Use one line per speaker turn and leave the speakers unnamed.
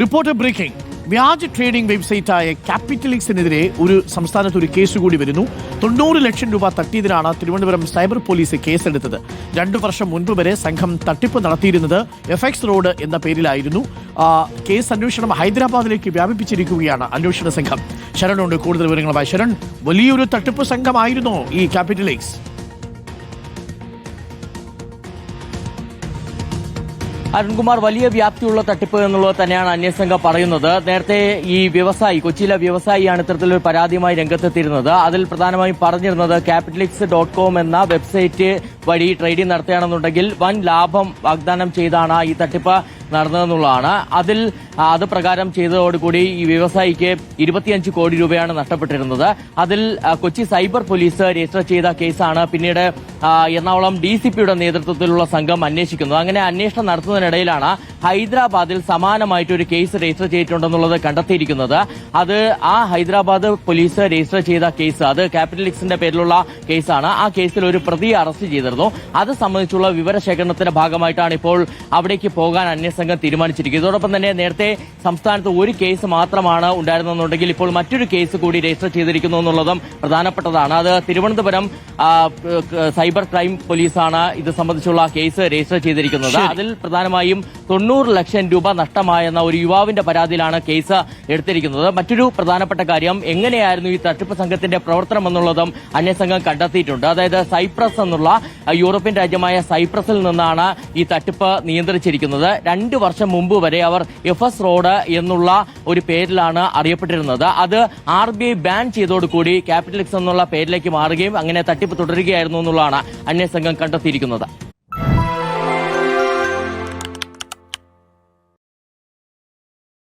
Reporter breaking. വ്യാജ trading വെബ്സൈറ്റായ ക്യാപിറ്റലിക്സിനെതിരെ ഒരു സംസ്ഥാനത്ത് ഒരു കേസ് കൂടി വരുന്നു. തൊണ്ണൂറ് ലക്ഷം രൂപ തട്ടിയതിനാണ് തിരുവനന്തപുരം സൈബർ പോലീസ് കേസെടുത്തത്. രണ്ടു വർഷം മുൻപ് വരെ സംഘം തട്ടിപ്പ് നടത്തിയിരുന്നത് എഫ് എക്സ് റോഡ് എന്ന പേരിലായിരുന്നു. കേസ് അന്വേഷണം ഹൈദരാബാദിലേക്ക് വ്യാപിപ്പിച്ചിരിക്കുകയാണ് അന്വേഷണ സംഘം. ശരണുണ്ട് കൂടുതൽ വിവരങ്ങളുമായി. ശരൺ വലിയൊരു തട്ടിപ്പ് സംഘമായിരുന്നു ഈ ക്യാപിറ്റലിക്സ്?
അരുൺകുമാർ വലിയ വ്യാപ്തിയുള്ള തട്ടിപ്പ് എന്നുള്ളത് തന്നെയാണ് അന്വേഷണ പറയുന്നത്. നേരത്തെ ഈ വ്യവസായി കൊച്ചിയിലെ വ്യവസായിയാണ് ഇത്തരത്തിലൊരു പരാതിയുമായി രംഗത്തെത്തിയിരുന്നത്. അതിൽ പ്രധാനമായും പറഞ്ഞിരുന്നത് ക്യാപിറ്റലിക്സ് ഡോട്ട് കോം എന്ന വെബ്സൈറ്റ് വഴി ട്രേഡിംഗ് നടത്തുകയാണെന്നുണ്ടെങ്കിൽ വൻ ലാഭം വാഗ്ദാനം ചെയ്താണ് ഈ തട്ടിപ്പ്. നടന്നതെന്നുള്ളതാണ്. അതിൽ അത് പ്രകാരം ചെയ്തതോടുകൂടി ഈ വ്യവസായിക്ക് ഇരുപത്തിയഞ്ച് കോടി രൂപയാണ് നഷ്ടപ്പെട്ടിരുന്നത്. അതിൽ കൊച്ചി സൈബർ പോലീസ് രജിസ്റ്റർ ചെയ്ത കേസാണ് പിന്നീട് എറണാകുളം ഡി സി പിയുടെ നേതൃത്വത്തിലുള്ള സംഘം അന്വേഷിക്കുന്നത്. അങ്ങനെ അന്വേഷണം നടത്തുന്നതിനിടയിലാണ് ഹൈദരാബാദിൽ സമാനമായിട്ട് ഒരു കേസ് രജിസ്റ്റർ ചെയ്തിട്ടുണ്ടെന്നുള്ളത് കണ്ടെത്തിയിരിക്കുന്നത്. അത് ആ ഹൈദരാബാദ് പോലീസ് രജിസ്റ്റർ ചെയ്ത കേസ് അത് ക്യാപിറ്റലിക്സിന്റെ പേരിലുള്ള കേസാണ്. ആ കേസിൽ ഒരു പ്രതിയെ അറസ്റ്റ് ചെയ്തിരുന്നു. അത് സംബന്ധിച്ചുള്ള വിവരശേഖരണത്തിന്റെ ഭാഗമായിട്ടാണ് ഇപ്പോൾ അവിടേക്ക് പോകാൻ അന്വേഷണം തീരുമാനിച്ചിരിക്കുന്നത് ഇതോടൊപ്പം തന്നെ നേരത്തെ സംസ്ഥാനത്ത് ഒരു കേസ് മാത്രമാണ് ഉണ്ടായിരുന്നെന്നുണ്ടെങ്കിൽ ഇപ്പോൾ മറ്റൊരു കേസ് കൂടി രജിസ്റ്റർ ചെയ്തിരിക്കുന്നു എന്നുള്ളതും പ്രധാനപ്പെട്ടതാണ്. അത് തിരുവനന്തപുരം സൈബർ ക്രൈം പോലീസാണ് ഇത് സംബന്ധിച്ചുള്ള കേസ് രജിസ്റ്റർ ചെയ്തിരിക്കുന്നത്. അതിൽ പ്രധാനമായും തൊണ്ണൂറ് ലക്ഷം രൂപ നഷ്ടമായെന്ന ഒരു യുവാവിന്റെ പരാതിയിലാണ് കേസ് എടുത്തിരിക്കുന്നത്. മറ്റൊരു പ്രധാനപ്പെട്ട കാര്യം എങ്ങനെയായിരുന്നു ഈ തട്ടിപ്പ് സംഘത്തിന്റെ പ്രവർത്തനം എന്നുള്ളതും അന്യസംഘം കണ്ടെത്തിയിട്ടുണ്ട്. അതായത് സൈപ്രസ് എന്നുള്ള യൂറോപ്യൻ രാജ്യമായ സൈപ്രസിൽ നിന്നാണ് ഈ തട്ടിപ്പ് നിയന്ത്രിച്ചിരിക്കുന്നത്. രണ്ട് വർഷം മുമ്പ് വരെ അവർ എഫ് എസ് റോഡ് എന്നുള്ള ഒരു പേരിലാണ് അറിയപ്പെട്ടിരുന്നത്. അത് ആർ ബി ഐ ബാൻ ചെയ്തോടുകൂടി ക്യാപിറ്റലിക്സ് എന്നുള്ള പേരിലേക്ക് മാറുകയും അങ്ങനെ തട്ടിപ്പ് തുടരുകയായിരുന്നു എന്നുള്ളതാണ് അന്വേഷണം കണ്ടെത്തിയിരിക്കുന്നത്.